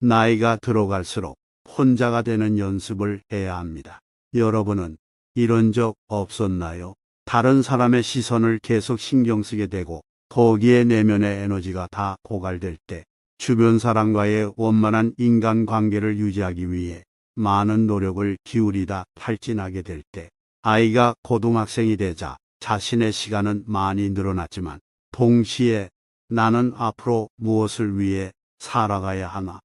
나이가 들어갈수록 혼자가 되는 연습을 해야 합니다. 여러분은 이런 적 없었나요? 다른 사람의 시선을 계속 신경 쓰게 되고 거기에 내면의 에너지가 다 고갈될 때 주변 사람과의 원만한 인간관계를 유지하기 위해 많은 노력을 기울이다 탈진하게 될 때 아이가 고등학생이 되자 자신의 시간은 많이 늘어났지만 동시에 나는 앞으로 무엇을 위해 살아가야 하나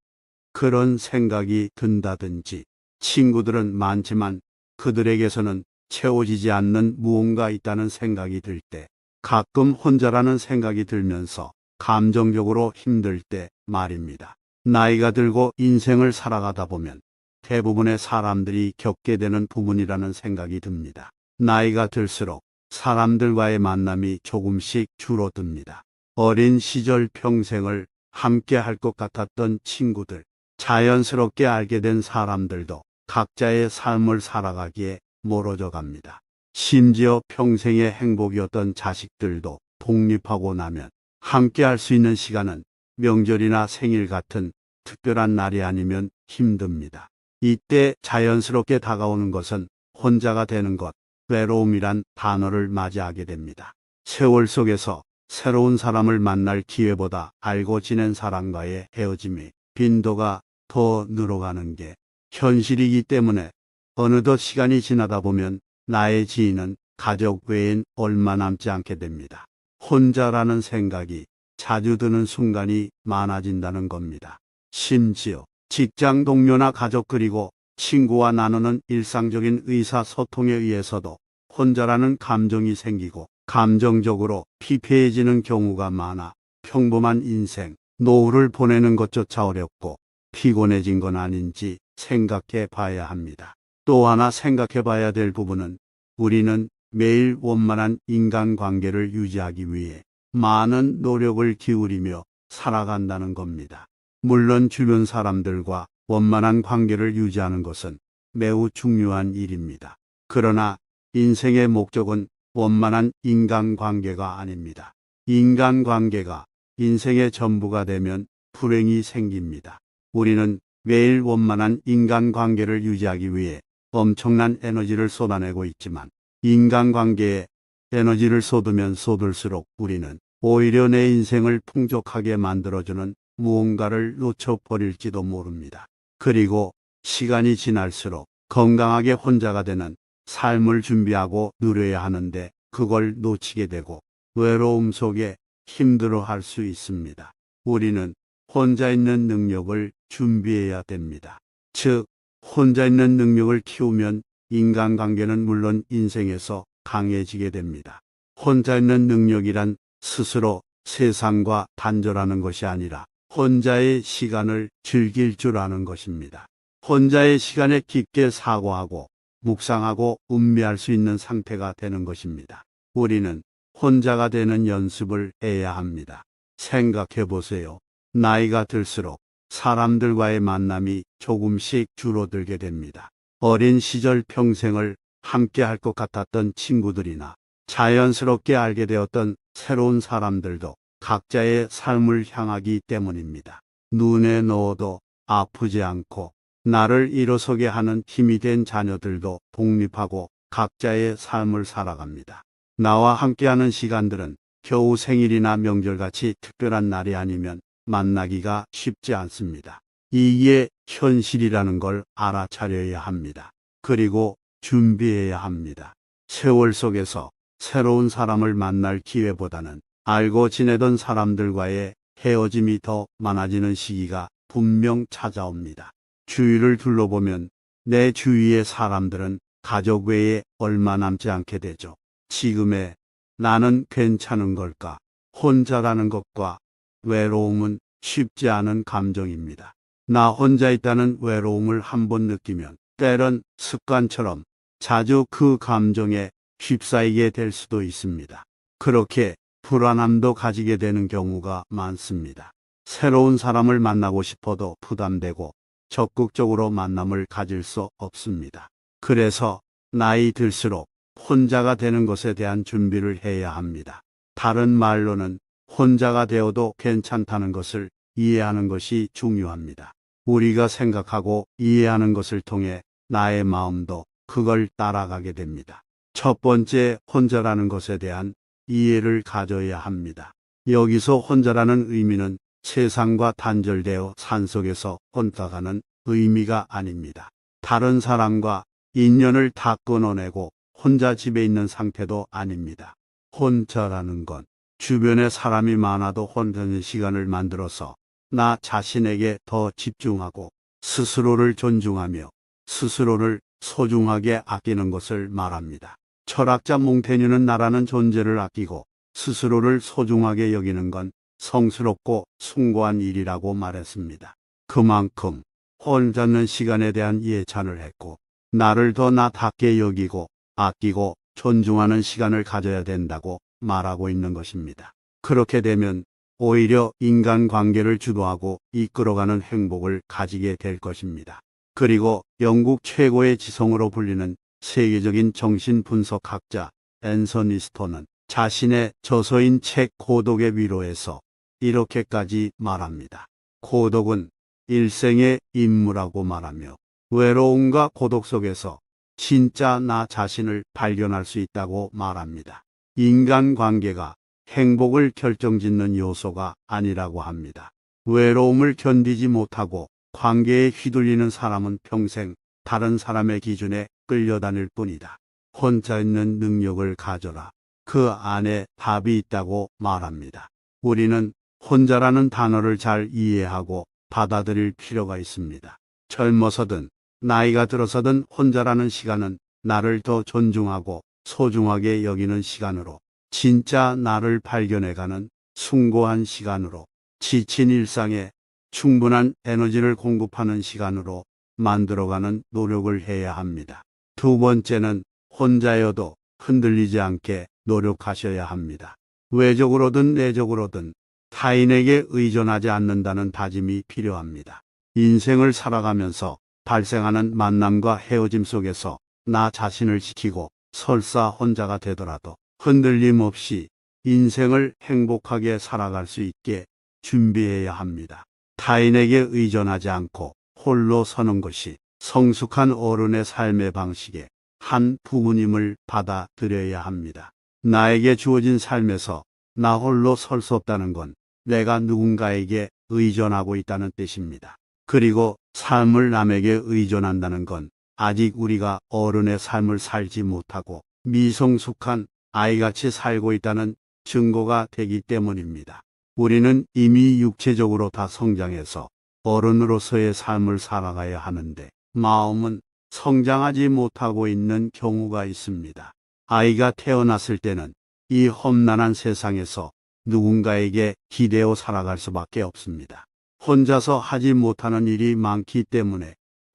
그런 생각이 든다든지 친구들은 많지만 그들에게서는 채워지지 않는 무언가 있다는 생각이 들 때 가끔 혼자라는 생각이 들면서 감정적으로 힘들 때 말입니다. 나이가 들고 인생을 살아가다 보면 대부분의 사람들이 겪게 되는 부분이라는 생각이 듭니다. 나이가 들수록 사람들과의 만남이 조금씩 줄어듭니다. 어린 시절 평생을 함께 할 것 같았던 친구들, 자연스럽게 알게 된 사람들도 각자의 삶을 살아가기에 멀어져 갑니다. 심지어 평생의 행복이었던 자식들도 독립하고 나면 함께 할 수 있는 시간은 명절이나 생일 같은 특별한 날이 아니면 힘듭니다. 이때 자연스럽게 다가오는 것은 혼자가 되는 것, 외로움이란 단어를 맞이하게 됩니다. 세월 속에서 새로운 사람을 만날 기회보다 알고 지낸 사람과의 헤어짐의 빈도가 더 늘어가는 게 현실이기 때문에 어느덧 시간이 지나다 보면 나의 지인은 가족 외엔 얼마 남지 않게 됩니다. 혼자라는 생각이 자주 드는 순간이 많아진다는 겁니다. 심지어 직장 동료나 가족 그리고 친구와 나누는 일상적인 의사소통에 의해서도 혼자라는 감정이 생기고 감정적으로 피폐해지는 경우가 많아 평범한 인생, 노후를 보내는 것조차 어렵고 피곤해진 건 아닌지 생각해 봐야 합니다. 또 하나 생각해 봐야 될 부분은 우리는 매일 원만한 인간관계를 유지하기 위해 많은 노력을 기울이며 살아간다는 겁니다. 물론 주변 사람들과 원만한 관계를 유지하는 것은 매우 중요한 일입니다. 그러나 인생의 목적은 원만한 인간관계가 아닙니다. 인간관계가 인생의 전부가 되면 불행이 생깁니다. 우리는 매일 원만한 인간관계를 유지하기 위해 엄청난 에너지를 쏟아내고 있지만 인간관계에 에너지를 쏟으면 쏟을수록 우리는 오히려 내 인생을 풍족하게 만들어주는 무언가를 놓쳐버릴지도 모릅니다. 그리고 시간이 지날수록 건강하게 혼자가 되는 삶을 준비하고 누려야 하는데 그걸 놓치게 되고 외로움 속에 힘들어 할 수 있습니다. 우리는 혼자 있는 능력을 준비해야 됩니다. 즉, 혼자 있는 능력을 키우면 인간관계는 물론 인생에서 강해지게 됩니다. 혼자 있는 능력이란 스스로 세상과 단절하는 것이 아니라 혼자의 시간을 즐길 줄 아는 것입니다. 혼자의 시간에 깊게 사고하고 묵상하고 음미할 수 있는 상태가 되는 것입니다. 우리는 혼자가 되는 연습을 해야 합니다. 생각해 보세요. 나이가 들수록 사람들과의 만남이 조금씩 줄어들게 됩니다. 어린 시절 평생을 함께 할 것 같았던 친구들이나 자연스럽게 알게 되었던 새로운 사람들도 각자의 삶을 향하기 때문입니다. 눈에 넣어도 아프지 않고 나를 일어서게 하는 힘이 된 자녀들도 독립하고 각자의 삶을 살아갑니다. 나와 함께하는 시간들은 겨우 생일이나 명절같이 특별한 날이 아니면 만나기가 쉽지 않습니다. 이게 현실이라는 걸 알아차려야 합니다. 그리고 준비해야 합니다. 세월 속에서 새로운 사람을 만날 기회보다는 알고 지내던 사람들과의 헤어짐이 더 많아지는 시기가 분명 찾아옵니다. 주위를 둘러보면 내 주위의 사람들은 가족 외에 얼마 남지 않게 되죠. 지금의 나는 괜찮은 걸까? 혼자라는 것과 외로움은 쉽지 않은 감정입니다. 나 혼자 있다는 외로움을 한번 느끼면 때론 습관처럼 자주 그 감정에 휩싸이게 될 수도 있습니다. 그렇게 불안함도 가지게 되는 경우가 많습니다. 새로운 사람을 만나고 싶어도 부담되고 적극적으로 만남을 가질 수 없습니다. 그래서 나이 들수록 혼자가 되는 것에 대한 준비를 해야 합니다. 다른 말로는 혼자가 되어도 괜찮다는 것을 이해하는 것이 중요합니다. 우리가 생각하고 이해하는 것을 통해 나의 마음도 그걸 따라가게 됩니다. 첫 번째, 혼자라는 것에 대한 이해를 가져야 합니다. 여기서 혼자라는 의미는 세상과 단절되어 산속에서 혼자가는 의미가 아닙니다. 다른 사람과 인연을 다 끊어내고 혼자 집에 있는 상태도 아닙니다. 혼자라는 건 주변에 사람이 많아도 혼자의 시간을 만들어서 나 자신에게 더 집중하고 스스로를 존중하며 스스로를 소중하게 아끼는 것을 말합니다. 철학자 몽테뉴는 나라는 존재를 아끼고 스스로를 소중하게 여기는 건 성스럽고 숭고한 일이라고 말했습니다. 그만큼 혼자는 시간에 대한 예찬을 했고 나를 더 나답게 여기고 아끼고 존중하는 시간을 가져야 된다고 말하고 있는 것입니다. 그렇게 되면 오히려 인간 관계를 주도하고 이끌어가는 행복을 가지게 될 것입니다. 그리고 영국 최고의 지성으로 불리는 세계적인 정신 분석학자 앤서니 스톤은 자신의 저서인 책 고독의 위로에서 이렇게까지 말합니다. 고독은 일생의 임무라고 말하며 외로움과 고독 속에서 진짜 나 자신을 발견할 수 있다고 말합니다. 인간 관계가 행복을 결정짓는 요소가 아니라고 합니다. 외로움을 견디지 못하고 관계에 휘둘리는 사람은 평생 다른 사람의 기준에 끌려다닐 뿐이다. 혼자 있는 능력을 가져라. 그 안에 답이 있다고 말합니다. 우리는 혼자라는 단어를 잘 이해하고 받아들일 필요가 있습니다. 젊어서든 나이가 들어서든 혼자라는 시간은 나를 더 존중하고 소중하게 여기는 시간으로 진짜 나를 발견해가는 숭고한 시간으로 지친 일상에 충분한 에너지를 공급하는 시간으로 만들어가는 노력을 해야 합니다. 두 번째는 혼자여도 흔들리지 않게 노력하셔야 합니다. 외적으로든 내적으로든 타인에게 의존하지 않는다는 다짐이 필요합니다. 인생을 살아가면서 발생하는 만남과 헤어짐 속에서 나 자신을 지키고 설사 혼자가 되더라도 흔들림 없이 인생을 행복하게 살아갈 수 있게 준비해야 합니다. 타인에게 의존하지 않고 홀로 서는 것이 성숙한 어른의 삶의 방식의 한 부분임을 받아들여야 합니다. 나에게 주어진 삶에서 나 홀로 설 수 없다는 건 내가 누군가에게 의존하고 있다는 뜻입니다. 그리고 삶을 남에게 의존한다는 건 아직 우리가 어른의 삶을 살지 못하고 미성숙한 아이같이 살고 있다는 증거가 되기 때문입니다. 우리는 이미 육체적으로 다 성장해서 어른으로서의 삶을 살아가야 하는데 마음은 성장하지 못하고 있는 경우가 있습니다. 아이가 태어났을 때는 이 험난한 세상에서 누군가에게 기대어 살아갈 수밖에 없습니다. 혼자서 하지 못하는 일이 많기 때문에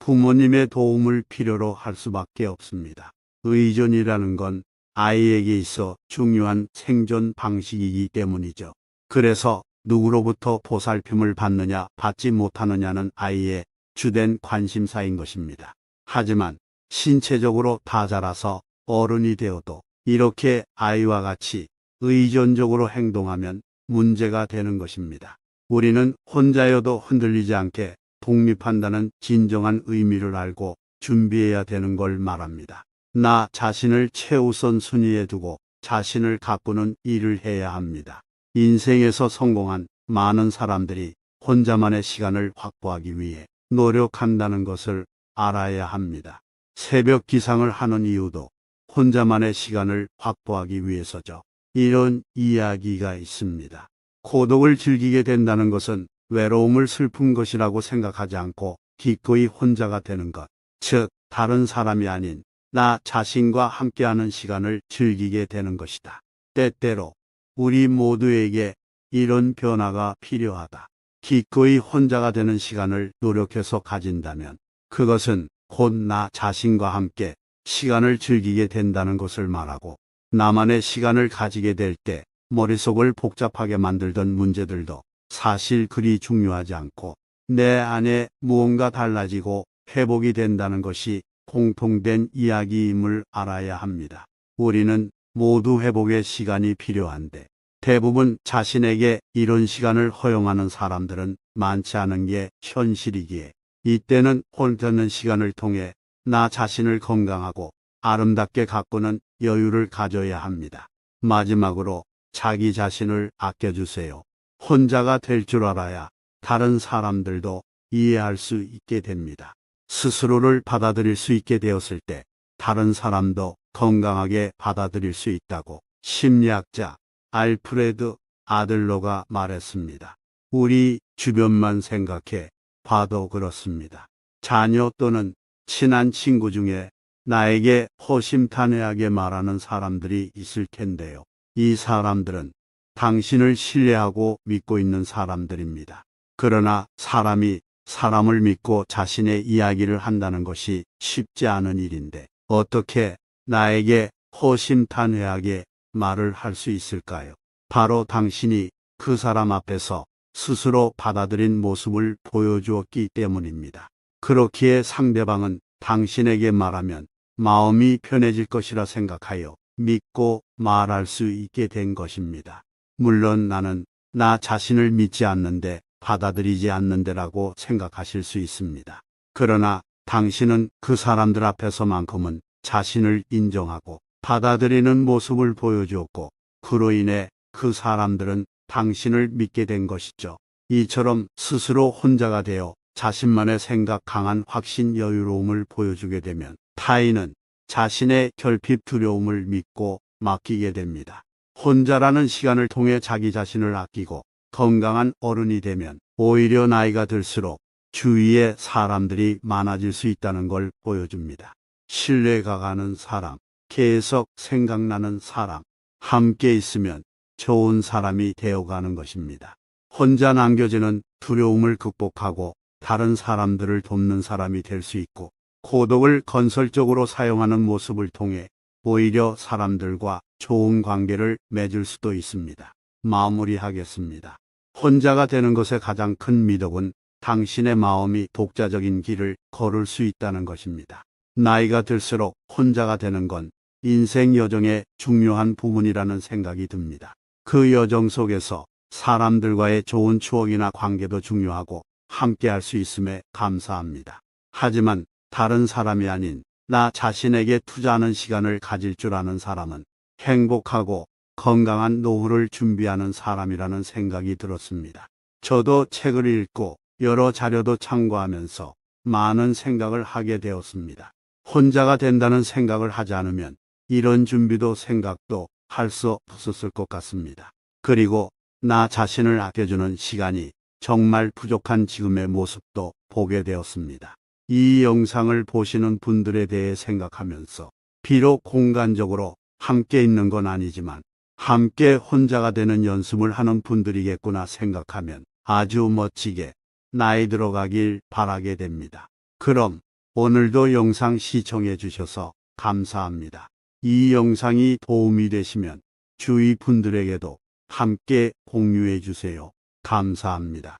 부모님의 도움을 필요로 할 수밖에 없습니다. 의존이라는 건 아이에게 있어 중요한 생존 방식이기 때문이죠. 그래서 누구로부터 보살핌을 받느냐 받지 못하느냐는 아이의 주된 관심사인 것입니다. 하지만 신체적으로 다 자라서 어른이 되어도 이렇게 아이와 같이 의존적으로 행동하면 문제가 되는 것입니다. 우리는 혼자여도 흔들리지 않게 독립한다는 진정한 의미를 알고 준비해야 되는 걸 말합니다. 나 자신을 최우선 순위에 두고 자신을 가꾸는 일을 해야 합니다. 인생에서 성공한 많은 사람들이 혼자만의 시간을 확보하기 위해 노력한다는 것을 알아야 합니다. 새벽 기상을 하는 이유도 혼자만의 시간을 확보하기 위해서죠. 이런 이야기가 있습니다. 고독을 즐기게 된다는 것은 외로움을 슬픈 것이라고 생각하지 않고 기꺼이 혼자가 되는 것, 즉, 다른 사람이 아닌 나 자신과 함께하는 시간을 즐기게 되는 것이다. 때때로 우리 모두에게 이런 변화가 필요하다. 기꺼이 혼자가 되는 시간을 노력해서 가진다면 그것은 곧 나 자신과 함께 시간을 즐기게 된다는 것을 말하고 나만의 시간을 가지게 될 때 머릿속을 복잡하게 만들던 문제들도 사실 그리 중요하지 않고 내 안에 무언가 달라지고 회복이 된다는 것이 공통된 이야기임을 알아야 합니다. 우리는 모두 회복의 시간이 필요한데 대부분 자신에게 이런 시간을 허용하는 사람들은 많지 않은 게 현실이기에 이때는 혼자는 시간을 통해 나 자신을 건강하고 아름답게 가꾸는 여유를 가져야 합니다. 마지막으로 자기 자신을 아껴주세요. 혼자가 될 줄 알아야 다른 사람들도 이해할 수 있게 됩니다. 스스로를 받아들일 수 있게 되었을 때 다른 사람도 건강하게 받아들일 수 있다고 심리학자 알프레드 아들로가 말했습니다. 우리 주변만 생각해 봐도 그렇습니다. 자녀 또는 친한 친구 중에 나에게 허심탄회하게 말하는 사람들이 있을 텐데요. 이 사람들은 당신을 신뢰하고 믿고 있는 사람들입니다. 그러나 사람이 사람을 믿고 자신의 이야기를 한다는 것이 쉽지 않은 일인데 어떻게 나에게 허심탄회하게 말을 할 수 있을까요? 바로 당신이 그 사람 앞에서 스스로 받아들인 모습을 보여주었기 때문입니다. 그렇기에 상대방은 당신에게 말하면 마음이 편해질 것이라 생각하여 믿고 말할 수 있게 된 것입니다. 물론 나는 나 자신을 믿지 않는데 받아들이지 않는데라고 생각하실 수 있습니다. 그러나 당신은 그 사람들 앞에서만큼은 자신을 인정하고 받아들이는 모습을 보여주었고 그로 인해 그 사람들은 당신을 믿게 된 것이죠. 이처럼 스스로 혼자가 되어 자신만의 생각 강한 확신 여유로움을 보여주게 되면 타인은 자신의 결핍 두려움을 믿고 맡기게 됩니다. 혼자라는 시간을 통해 자기 자신을 아끼고 건강한 어른이 되면 오히려 나이가 들수록 주위에 사람들이 많아질 수 있다는 걸 보여줍니다. 신뢰가 가는 사람, 계속 생각나는 사람, 함께 있으면 좋은 사람이 되어가는 것입니다. 혼자 남겨지는 두려움을 극복하고 다른 사람들을 돕는 사람이 될 수 있고 고독을 건설적으로 사용하는 모습을 통해 오히려 사람들과 좋은 관계를 맺을 수도 있습니다. 마무리하겠습니다. 혼자가 되는 것의 가장 큰 미덕은 당신의 마음이 독자적인 길을 걸을 수 있다는 것입니다. 나이가 들수록 혼자가 되는 건 인생 여정의 중요한 부분이라는 생각이 듭니다. 그 여정 속에서 사람들과의 좋은 추억이나 관계도 중요하고 함께 할 수 있음에 감사합니다. 하지만 다른 사람이 아닌 나 자신에게 투자하는 시간을 가질 줄 아는 사람은 행복하고 건강한 노후를 준비하는 사람이라는 생각이 들었습니다. 저도 책을 읽고 여러 자료도 참고하면서 많은 생각을 하게 되었습니다. 혼자가 된다는 생각을 하지 않으면 이런 준비도 생각도 할 수 없었을 것 같습니다. 그리고 나 자신을 아껴주는 시간이 정말 부족한 지금의 모습도 보게 되었습니다. 이 영상을 보시는 분들에 대해 생각하면서 비록 공간적으로 함께 있는 건 아니지만 함께 혼자가 되는 연습을 하는 분들이겠구나 생각하면 아주 멋지게 나이 들어가길 바라게 됩니다. 그럼 오늘도 영상 시청해 주셔서 감사합니다. 이 영상이 도움이 되시면 주위 분들에게도 함께 공유해 주세요. 감사합니다.